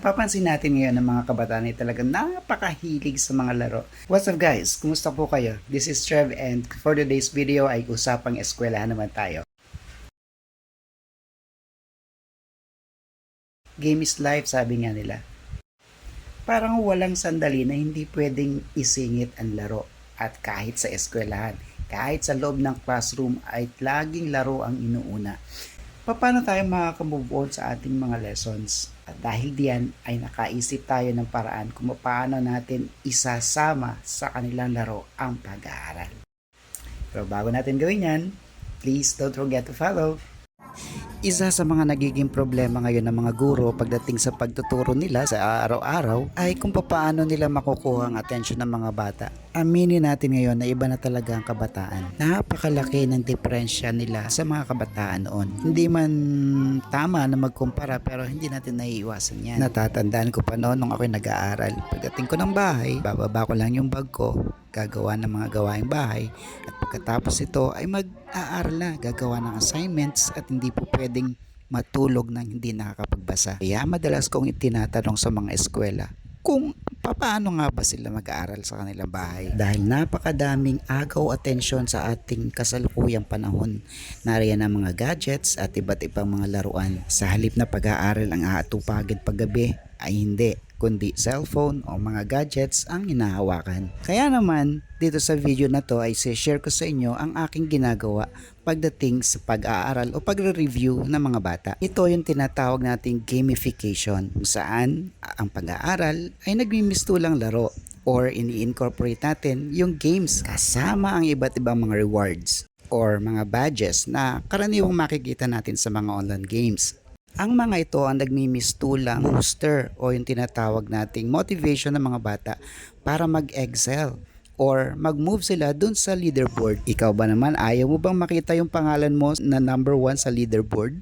Napapansin natin ngayon ng mga kabataan ay talagang napakahilig sa mga laro. What's up guys? Kumusta po kayo? This is Trev and for today's video ay usapang eskwelahan naman tayo. Game is life, sabi nga nila. Parang walang sandali na hindi pwedeng isingit ang laro. At kahit sa eskwelahan, kahit sa loob ng classroom ay laging laro ang inuuna. Paano tayo makaka-move on sa ating mga lessons? At dahil diyan ay nakaisip tayo ng paraan kung paano natin isasama sa kanilang laro ang pag-aaral. Pero bago natin gawin yan, please don't forget to follow. Isa sa mga nagiging problema ngayon ng mga guro pagdating sa pagtuturo nila sa araw-araw ay kung paano nila makukuha ang atensyon ng mga bata. Aminin natin ngayon na iba na talaga ang kabataan. Napakalaki ng diferensya nila sa mga kabataan noon. Hindi man tama na magkumpara pero hindi natin naiiwasan yan. Natatandaan ko pa noon nung ako'y nag-aaral. Pagdating ko ng bahay, bababa ko lang yung bag ko, gagawa ng mga gawaing bahay at pagkatapos ito ay mag-aaral na, gagawa ng assignments at hindi po pwedeng matulog nang hindi nakakapagbasa. Kaya madalas kong itinatanong sa mga eskwela kung paano nga ba sila mag-aaral sa kanilang bahay. Dahil napakadaming agaw atensyon sa ating kasalukuyang panahon. Nariyan ang mga gadgets at iba't ibang mga laruan. Sa halip na pag-aaral ang aatupagin paggabi ay hindi kundi cellphone o mga gadgets ang hinahawakan. Kaya naman, dito sa video na to ay share ko sa inyo ang aking ginagawa pagdating sa pag-aaral o pagre-review ng mga bata. Ito yung tinatawag nating gamification kung saan ang pag-aaral ay nagmimistulang laro or ini-incorporate natin yung games kasama ang iba't ibang mga rewards or mga badges na karaniwang makikita natin sa mga online games. Ang mga ito ang nagmimistulang booster o yung tinatawag nating motivation ng mga bata para mag-excel or mag-move sila dun sa leaderboard. Ikaw ba naman ayaw mo bang makita yung pangalan mo na number one sa leaderboard?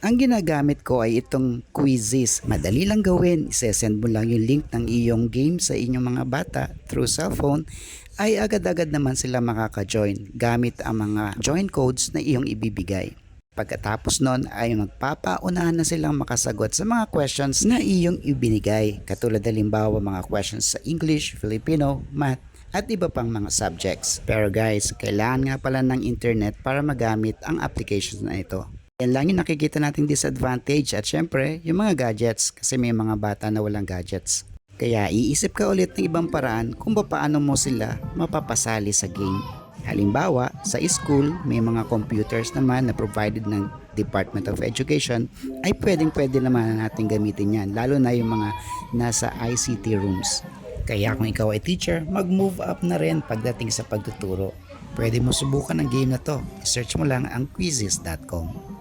Ang ginagamit ko ay itong quizzes. Madali lang gawin. Isesend mo lang yung link ng iyong game sa inyong mga bata through cellphone ay agad-agad naman sila makaka-join gamit ang mga join codes na iyong ibibigay. Pagkatapos nun ay magpapaunahan na silang makasagot sa mga questions na iyong ibinigay. Katulad halimbawa mga questions sa English, Filipino, Math, at iba pang mga subjects. Pero guys, kailangan nga pala ng internet para magamit ang applications na ito. Yan lang yung nakikita nating disadvantage at syempre yung mga gadgets kasi may mga bata na walang gadgets. Kaya iisip ka ulit ng ibang paraan kung paano mo sila mapapasali sa game. Halimbawa, sa school, may mga computers naman na provided ng Department of Education ay pwedeng pwede naman natin gamitin yan, lalo na yung mga nasa ICT rooms. Kaya kung ikaw ay teacher, mag-move up na rin pagdating sa pagtuturo. Pwede mo subukan ang game na to. Search mo lang ang quizzes.com.